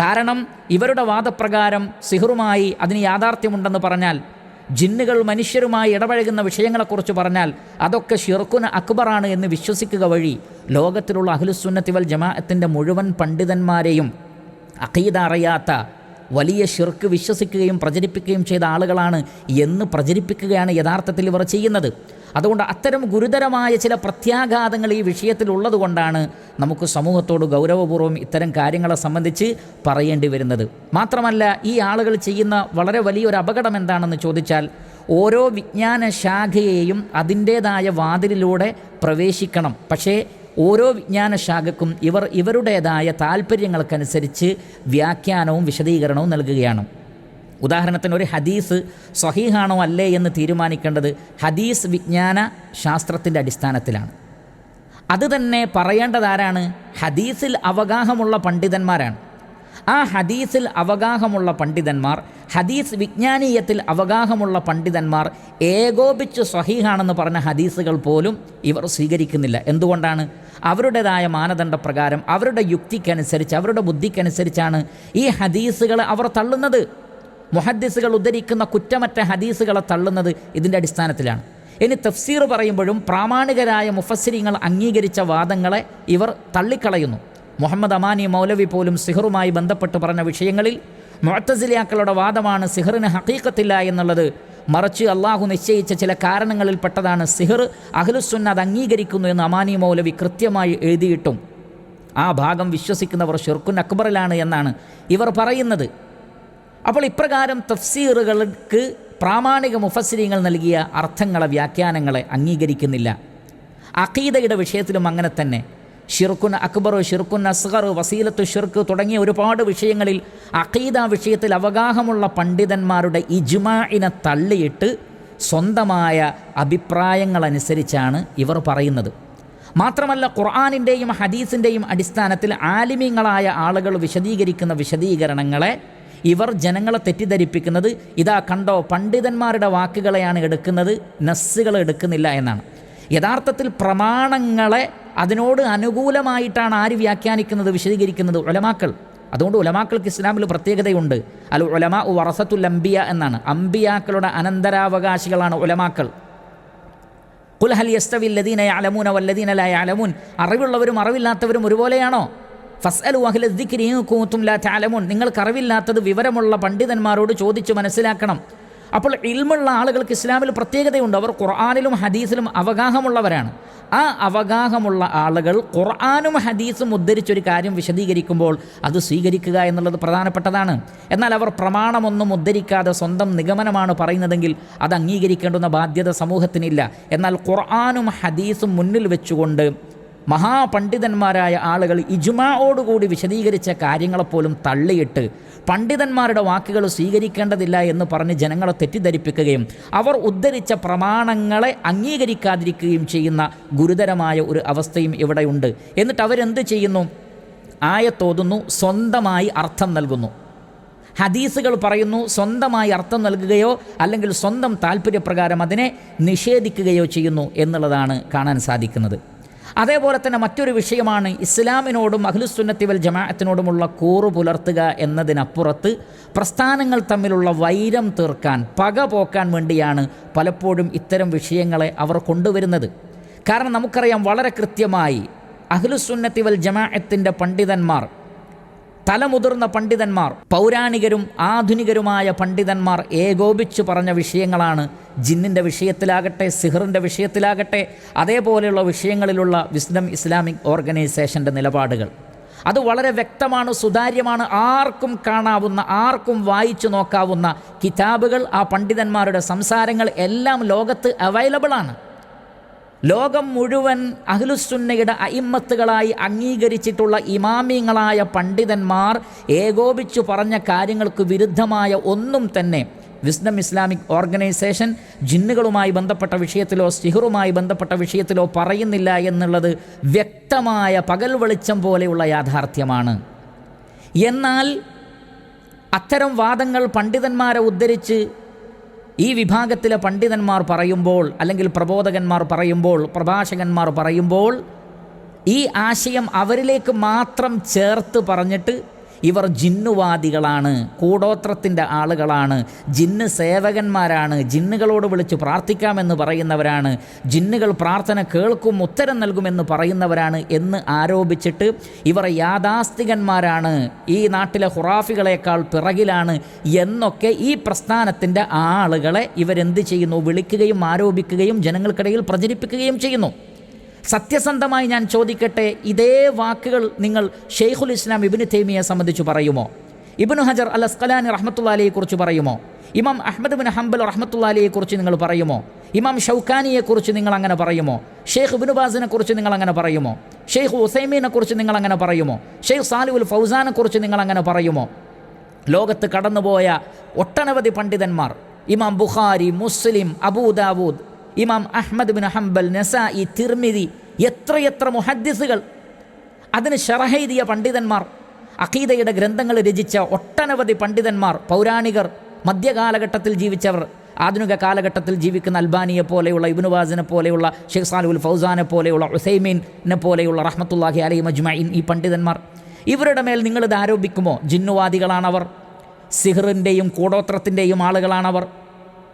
കാരണം ഇവരുടെ വാദപ്രകാരം സിഹറുമായി അതിന് യാഥാർത്ഥ്യമുണ്ടെന്ന് പറഞ്ഞാൽ ജിന്നുകൾ മനുഷ്യരുമായി ഇടപഴകുന്ന വിഷയങ്ങളെക്കുറിച്ച് പറഞ്ഞാൽ അതൊക്കെ ഷിർക്കുന അക്ബറാണ് എന്ന് വിശ്വസിക്കുക വഴി ലോകത്തിലുള്ള അഖിലുസുന്നത്തിവൽ ജമാഅത്തിന്റെ മുഴുവൻ പണ്ഡിതന്മാരെയും അഖീദ അറിയാത്ത വലിയ ഷിർക്ക് വിശ്വസിക്കുകയും പ്രചരിപ്പിക്കുകയും ചെയ്ത ആളുകളാണ് എന്ന് പ്രചരിപ്പിക്കുകയാണ് യഥാർത്ഥത്തിൽ ഇവർ ചെയ്യുന്നത്. അതുകൊണ്ട് അത്തരം ഗുരുതരമായ ചില പ്രത്യാഘാതങ്ങൾ ഈ വിഷയത്തിൽ ഉള്ളതുകൊണ്ടാണ് നമുക്ക് സമൂഹത്തോട് ഗൗരവപൂർവം ഇത്തരം കാര്യങ്ങളെ സംബന്ധിച്ച് പറയേണ്ടി വരുന്നത്. മാത്രമല്ല ഈ ആളുകൾ ചെയ്യുന്ന വളരെ വലിയൊരു അപകടം എന്താണെന്ന് ചോദിച്ചാൽ ഓരോ വിജ്ഞാന ശാഖയെയും അതിന്റേതായ വാതിലിലൂടെ പ്രവേശിക്കണം. പക്ഷേ ഓരോ വിജ്ഞാന ശാഖക്കും ഇവർ ഇവരുടേതായ താല്പര്യങ്ങൾക്കനുസരിച്ച് വ്യാഖ്യാനവും വിശദീകരണവും നൽകുകയാണ്. ഉദാഹരണത്തിന് ഒരു ഹദീസ് സ്വഹീഹാണോ അല്ലേ എന്ന് തീരുമാനിക്കേണ്ടത് ഹദീസ് വിജ്ഞാന ശാസ്ത്രത്തിന്റെ അടിസ്ഥാനത്തിലാണ്. അതുതന്നെ തന്നെ പറയേണ്ടത് ആരാണ് ഹദീസിൽ അവഗാഹമുള്ള പണ്ഡിതന്മാരാണ്. ആ ഹദീസിൽ അവഗാഹമുള്ള പണ്ഡിതന്മാർ ഹദീസ് വിജ്ഞാനീയത്തിൽ അവഗാഹമുള്ള പണ്ഡിതന്മാർ ഏകോപിച്ച് സ്വഹീഹാണെന്ന് പറഞ്ഞ ഹദീസുകൾ പോലും ഇവർ സ്വീകരിക്കുന്നില്ല. എന്തുകൊണ്ടാണ്? അവരുടേതായ മാനദണ്ഡപ്രകാരം അവരുടെ യുക്തിക്കനുസരിച്ച് അവരുടെ ബുദ്ധിക്കനുസരിച്ചാണ് ഈ ഹദീസുകൾ അവർ തള്ളുന്നത്. മുഹദ്ദിസുകൾ ഉദ്ധരിക്കുന്ന കുറ്റമറ്റ ഹദീസുകളെ തള്ളുന്നത് ഇതിന്റെ അടിസ്ഥാനത്തിലാണ്. ഇനി തഫ്സീർ പറയുമ്പോഴും പ്രാമാണികരായ മുഫസ്സിരിങ്ങൾ അംഗീകരിച്ച വാദങ്ങളെ ഇവർ തള്ളിക്കളയുന്നു. മുഹമ്മദ് അമാനി മൗലവി പോലും സിഹറുമായി ബന്ധപ്പെട്ട് പറഞ്ഞ വിഷയങ്ങളിൽ മുഴത്തസിലിയാക്കളുടെ വാദമാണ് സിഹറിന് ഹക്കീക്കത്തില്ല എന്നുള്ളത്. മറിച്ച് അള്ളാഹു നിശ്ചയിച്ച ചില കാരണങ്ങളിൽ പെട്ടതാണ് സിഹർ അഹ്ലുസുന്ന അത് അംഗീകരിക്കുന്നു എന്ന് അമാനി മൗലവി കൃത്യമായി എഴുതിയിട്ടും. ആ ഭാഗം വിശ്വസിക്കുന്നവർ ഷിർക്കുൻ അക്ബറിലാണ് എന്നാണ് ഇവർ പറയുന്നത്. അപ്പോൾ ഇപ്രകാരം തഫ്സീറുകൾക്ക് പ്രാമാണിക മുഫസ്സിരിങ്ങൾ നൽകിയ അർത്ഥങ്ങളെ വ്യാഖ്യാനങ്ങളെ അംഗീകരിക്കുന്നില്ല. അഖീദയുടെ വിഷയത്തിലും അങ്ങനെ തന്നെ. ഷിർക്കുൻ അക്ബർ ഷിർക്കുൻ അസ്ഹർ വസീലത്തു ഷിർക്ക് തുടങ്ങിയ ഒരുപാട് വിഷയങ്ങളിൽ അഖീദ വിഷയത്തിൽ അവഗാഹമുള്ള പണ്ഡിതന്മാരുടെ ഇജ്മാഇനെ തള്ളിയിട്ട് സ്വന്തമായ അഭിപ്രായങ്ങളനുസരിച്ചാണ് ഇവർ പറയുന്നത്. മാത്രമല്ല ഖുർആാനിന്റെയും ഹദീസിന്റെയും അടിസ്ഥാനത്തിൽ ആലിമ്യങ്ങളായ ആളുകൾ വിശദീകരിക്കുന്ന വിശദീകരണങ്ങളെ ഇവർ ജനങ്ങളെ തെറ്റിദ്ധരിപ്പിക്കുന്നത് ഇതാ കണ്ടോ പണ്ഡിതന്മാരുടെ വാക്കുകളെയാണ് എടുക്കുന്നത് നസ്സുകൾ എടുക്കുന്നില്ല എന്നാണ്. യഥാർത്ഥത്തിൽ പ്രമാണങ്ങളെ അതിനോട് അനുകൂലമായിട്ടാണ് ആര് വ്യാഖ്യാനിക്കുന്നത് വിശദീകരിക്കുന്നത്? ഉലമാക്കൾ. അതുകൊണ്ട് ഉലമാക്കൾക്ക് ഇസ്ലാമിൽ പ്രത്യേകതയുണ്ട്. അൽ ഉലമ വറസത്തുൽ അംബിയ എന്നാണ്. അംബിയാക്കളുടെ അനന്തരാവകാശികളാണ് ഉലമാക്കൾ. കുൽ ഹൽ യസ്തവി ലദീന അലമൂൻ വല്ലദീന ലാ അലമൂൻ അറിവുള്ളവരും അറിവില്ലാത്തവരും ഒരുപോലെയാണോ? ഫസ്അലു അഹ്ല ദിക്രി ഇൻ കുൻതും ലാ തഅലമൂൻ. നിങ്ങൾക്ക് അറിവില്ലാത്തത് വിവരമുള്ള പണ്ഡിതന്മാരോട് ചോദിച്ച് മനസ്സിലാക്കണം. അപ്പോൾ ഇൽമുള്ള ആളുകൾക്ക് ഇസ്ലാമിൽ പ്രത്യേകതയുണ്ട്. അവർ ഖുർആാനിലും ഹദീസിലും അവഗാഹമുള്ളവരാണ്. ആ അവഗാഹമുള്ള ആളുകൾ ഖുർആാനും ഹദീസും ഉദ്ധരിച്ചൊരു കാര്യം വിശദീകരിക്കുമ്പോൾ അത് സ്വീകരിക്കുക എന്നുള്ളത് പ്രധാനപ്പെട്ടതാണ്. എന്നാൽ അവർ പ്രമാണമൊന്നും ഉദ്ധരിക്കാതെ സ്വന്തം നിഗമനമാണ് പറയുന്നതെങ്കിൽ അത് അംഗീകരിക്കേണ്ടുന്ന ബാധ്യത സമൂഹത്തിനില്ല. എന്നാൽ ഖുർആാനും ഹദീസും മുന്നിൽ വെച്ചുകൊണ്ട് മഹാപണ്ഡിതന്മാരായ ആളുകൾ ഇജുമാവോടുകൂടി വിശദീകരിച്ച കാര്യങ്ങളെപ്പോലും തള്ളിയിട്ട് പണ്ഡിതന്മാരുടെ വാക്കുകൾ സ്വീകരിക്കേണ്ടതില്ല എന്ന് പറഞ്ഞ് ജനങ്ങളെ തെറ്റിദ്ധരിപ്പിക്കുകയും അവർ ഉദ്ധരിച്ച പ്രമാണങ്ങളെ അംഗീകരിക്കാതിരിക്കുകയും ചെയ്യുന്ന ഗുരുതരമായ ഒരു അവസ്ഥയും ഇവിടെയുണ്ട്. എന്നിട്ട് അവരെന്ത് ചെയ്യുന്നു? ആയത്തോതുന്നു സ്വന്തമായി അർത്ഥം നൽകുന്നു. ഹദീസുകൾ പറയുന്നു സ്വന്തമായി അർത്ഥം നൽകുകയോ അല്ലെങ്കിൽ സ്വന്തം താല്പര്യപ്രകാരം അതിനെ നിഷേധിക്കുകയോ ചെയ്യുന്നു എന്നുള്ളതാണ് കാണാൻ സാധിക്കുന്നത്. അതേപോലെ തന്നെ മറ്റൊരു വിഷയമാണ് ഇസ്ലാമിനോടും അഖിലുസുന്നത്തി വൽ ജമാഅത്തിനോടുമുള്ള കൂറു പുലർത്തുക എന്നതിനപ്പുറത്ത് പ്രസ്ഥാനങ്ങൾ തമ്മിലുള്ള വൈരം തീർക്കാൻ പക പോക്കാൻ വേണ്ടിയാണ് പലപ്പോഴും ഇത്തരം വിഷയങ്ങളെ അവർ കൊണ്ടുവരുന്നത്. കാരണം നമുക്കറിയാം വളരെ കൃത്യമായി അഖിലുസുന്നത്തി വൽ ജമാഅത്തിന്റെ പണ്ഡിതന്മാർ തലമുതിർന്ന പണ്ഡിതന്മാർ പൗരാണികരും ആധുനികരുമായ പണ്ഡിതന്മാർ ഏകോപിച്ച് പറഞ്ഞ വിഷയങ്ങളാണ് ജിന്നിന്റെ വിഷയത്തിലാകട്ടെ സിഹറിന്റെ വിഷയത്തിലാകട്ടെ അതേപോലെയുള്ള വിഷയങ്ങളിലുള്ള വിസ്ഡം ഇസ്ലാമിക് ഓർഗനൈസേഷന്റെ നിലപാടുകൾ. അത് വളരെ വ്യക്തമാണ് സുതാര്യമാണ് ആർക്കും കാണാവുന്ന ആർക്കും വായിച്ചു നോക്കാവുന്ന കിതാബുകൾ ആ പണ്ഡിതന്മാരുടെ സംസാരങ്ങൾ എല്ലാം ലോകത്ത് അവൈലബിൾ ആണ്. ലോകം മുഴുവൻ അഹ്ലുസുന്നയുടെ അയിമ്മത്തുകളായി അംഗീകരിച്ചിട്ടുള്ള ഇമാമിങ്ങളായ പണ്ഡിതന്മാർ ഏകോപിച്ചു പറഞ്ഞ കാര്യങ്ങൾക്ക് വിരുദ്ധമായ ഒന്നും തന്നെ വിസ്ഡം ഇസ്ലാമിക് ഓർഗനൈസേഷൻ ജിന്നുകളുമായി ബന്ധപ്പെട്ട വിഷയത്തിലോ സിഹറുമായി ബന്ധപ്പെട്ട വിഷയത്തിലോ പറയുന്നില്ല എന്നുള്ളത് വ്യക്തമായ പകൽ വെളിച്ചം പോലെയുള്ള യാഥാർത്ഥ്യമാണ്. എന്നാൽ അത്തരം വാദങ്ങൾ പണ്ഡിതന്മാരെ ഉദ്ധരിച്ച് ഈ വിഭാഗത്തിലെ പണ്ഡിതന്മാർ പറയുമ്പോൾ അല്ലെങ്കിൽ പ്രബോധകന്മാർ പറയുമ്പോൾ പ്രഭാഷകന്മാർ പറയുമ്പോൾ ഈ ആശയം അവരിലേക്ക് മാത്രം ചേർത്ത് പറഞ്ഞിട്ട് ഇവർ ജിന്നുവാദികളാണ് കൂടോത്രത്തിന്റെ ആളുകളാണ് ജിന്ന് സേവകന്മാരാണ് ജിന്നുകളോട് വിളിച്ച് പ്രാർത്ഥിക്കാമെന്ന് പറയുന്നവരാണ് ജിന്നുകൾ പ്രാർത്ഥന കേൾക്കും ഉത്തരം നൽകുമെന്ന് പറയുന്നവരാണ് എന്ന് ആരോപിച്ചിട്ട് ഇവർ യാഥാസ്ഥികന്മാരാണ് ഈ നാട്ടിലെ ഹുറാഫികളെക്കാൾ പിറകിലാണ് എന്നൊക്കെ ഈ പ്രസ്ഥാനത്തിന്റെ ആളുകളെ ഇവരെന്ത് ചെയ്യുന്നു വിളിക്കുകയും ആരോപിക്കുകയും ജനങ്ങൾക്കിടയിൽ പ്രചരിപ്പിക്കുകയും ചെയ്യുന്നു. സത്യസന്ധമായി ഞാൻ ചോദിക്കട്ടെ ഇതേ വാക്കുകൾ നിങ്ങൾ ഷെയ്ഖുൽ ഇസ്ലാം ഇബിന് തൈമിയെ സംബന്ധിച്ച് പറയുമോ? ഇബിനു ഹജർ അൽ അസ്കലാൻ റഹ്മത്തുല്ലാലിയെ കുറിച്ച് പറയുമോ? ഇമാം അഹമ്മദ് ബിൻ ഹംബൽ റഹ്മത്തുല്ലാലിയെ കുറിച്ച് നിങ്ങൾ പറയുമോ? ഇമാം ഷൗക്കാനിയെ കുറിച്ച് നിങ്ങൾ അങ്ങനെ പറയുമോ? ഷെയ്ഖ് ഇബിനു ബാസിനെ കുറിച്ച് നിങ്ങൾ അങ്ങനെ പറയുമോ? ഷെയ്ഖ് ഉസൈമീനെ കുറിച്ച് നിങ്ങൾ അങ്ങനെ പറയുമോ? ഷെയ്ഖ് ഫൗസാനെ കുറിച്ച് നിങ്ങൾ അങ്ങനെ പറയുമോ? ലോകത്ത് കടന്നുപോയ ഒട്ടനവധി പണ്ഡിതന്മാർ ഇമാം ബുഖാരി മുസ്ലിം അബൂദാവൂദ് ഇമാം Ahmad bin Hanbal Nasai Tirmidhi എത്രയെത്ര മുഹദ്ദിസുകൾ. അതിന് ഷറഹെയ്തിയ പണ്ഡിതന്മാർ അഖീദയുടെ ഗ്രന്ഥങ്ങൾ രചിച്ച ഒട്ടനവധി പണ്ഡിതന്മാർ പൗരാണികർ മധ്യകാലഘട്ടത്തിൽ ജീവിച്ചവർ ആധുനിക കാലഘട്ടത്തിൽ ജീവിക്കുന്ന അൽബാനിയെ പോലെയുള്ള ഇബിനുവാസിനെ പോലെയുള്ള ഷെയ്ഖ് സാലുൽ ഫൗസാനെ പോലെയുള്ള ഉസൈമീനെ പോലെയുള്ള റഹ്മത്തുല്ലാഹി അലൈ മജ്മൈൻ ഈ പണ്ഡിതന്മാർ. ഇവരുടെ മേൽ നിങ്ങളിത് ആരോപിക്കുമോ? ജിന്നുവാദികളാണവർ സിഹറിന്റെയും കൂടോത്രത്തിന്റെയും ആളുകളാണവർ.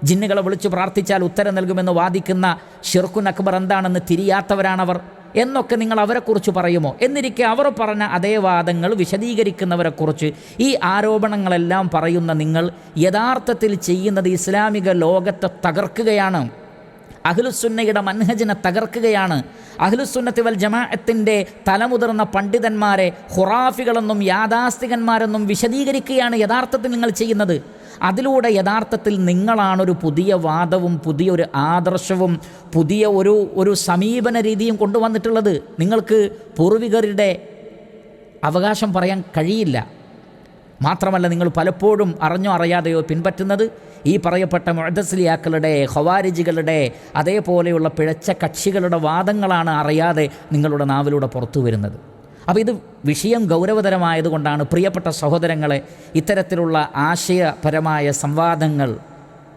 ജിന്നുകളെ വിളിച്ചു പ്രാർത്ഥിച്ചാൽ ഉത്തരം നൽകുമെന്ന് വാദിക്കുന്ന ഷിർഖുൻ അക്ബർ എന്താണെന്ന് തിരിയാത്തവരാണവർ എന്നൊക്കെ നിങ്ങൾ അവരെക്കുറിച്ച് പറയുമോ? എന്നിരിക്കെ അവർ പറഞ്ഞ അതേ വാദങ്ങൾ വിശദീകരിക്കുന്നവരെക്കുറിച്ച് ഈ ആരോപണങ്ങളെല്ലാം പറയുന്ന നിങ്ങൾ യഥാർത്ഥത്തിൽ ചെയ്യുന്നത് ഇസ്ലാമിക ലോകത്തെ തകർക്കുകയാണ്. അഹ്ലുസുന്നയുടെ മൻഹജിനെ തകർക്കുകയാണ്. അഹ്ലുസുന്നത്തി വൽ ജമാഅത്തിന്റെ തലമുതിർന്ന പണ്ഡിതന്മാരെ ഹുറാഫികളെന്നും യാഥാസ്ഥികന്മാരെന്നും വിശദീകരിക്കുകയാണ് യഥാർത്ഥത്തിൽ നിങ്ങൾ ചെയ്യുന്നത്. അതിലൂടെ യഥാർത്ഥത്തിൽ നിങ്ങളാണൊരു പുതിയ വാദവും പുതിയൊരു ആദർശവും പുതിയ ഒരു ഒരു സമീപന രീതിയും കൊണ്ടുവന്നിട്ടുള്ളത്. നിങ്ങൾക്ക് പൂർവികരുടെ അവകാശം പറയാൻ കഴിയില്ല. മാത്രമല്ല നിങ്ങൾ പലപ്പോഴും അറിഞ്ഞോ അറിയാതെയോ പിൻപറ്റുന്നത് ഈ പറയപ്പെട്ട മുഴദസ്ലിയാക്കളുടെ ഹവാരിജികളുടെ അതേപോലെയുള്ള പിഴച്ച കക്ഷികളുടെ വാദങ്ങളാണ് അറിയാതെ നിങ്ങളുടെ നാവിലൂടെ പുറത്തു വരുന്നത്. അപ്പോൾ ഇത് വിഷയം ഗൗരവതരമായതുകൊണ്ടാണ് പ്രിയപ്പെട്ട സഹോദരങ്ങളെ ഇത്തരത്തിലുള്ള ആശയപരമായ സംവാദങ്ങൾ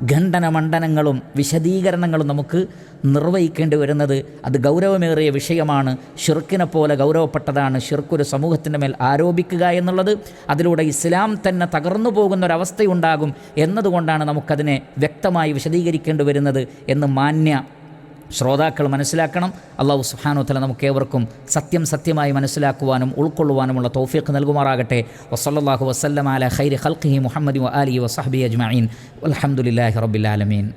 ഖണ്ഡനമണ്ഡനങ്ങളും വിശദീകരണങ്ങളും നമുക്ക് നിർവഹിക്കേണ്ടി വരുന്നത് അത് ഗൗരവമേറിയ വിഷയമാണ്. ഷിർക്കിനെ പോലെ ഗൗരവപ്പെട്ടതാണ് ഷിർക്കൊരു സമൂഹത്തിന്റെ മേൽ ആരോപിക്കുക എന്നുള്ളത്. അതിലൂടെ ഇസ്ലാം തന്നെ തകർന്നു പോകുന്ന ഒരവസ്ഥയുണ്ടാകും എന്നതുകൊണ്ടാണ് നമുക്കതിനെ വ്യക്തമായി വിശദീകരിക്കേണ്ടി വരുന്നത് എന്ന് മാന്യ ശ്രോതാക്കൾ മനസ്സിലാക്കണം. അള്ളാഹു സുഹാനോ തല നമുക്ക് ഏവർക്കും സത്യം സത്യമായി മനസ്സിലാക്കുവാനും ഉൾക്കൊള്ളുവാനുമുള്ള തൗഫീഖ് നൽകുമാറാകട്ടെ. വസല്ലാഹു വസ്ലം അല ഖൽഖി മുഹമ്മദ് അലി വസഹബി അജ്മീൻ അലഹമുല്ലാഹി റബ്ബിലാലമീൻ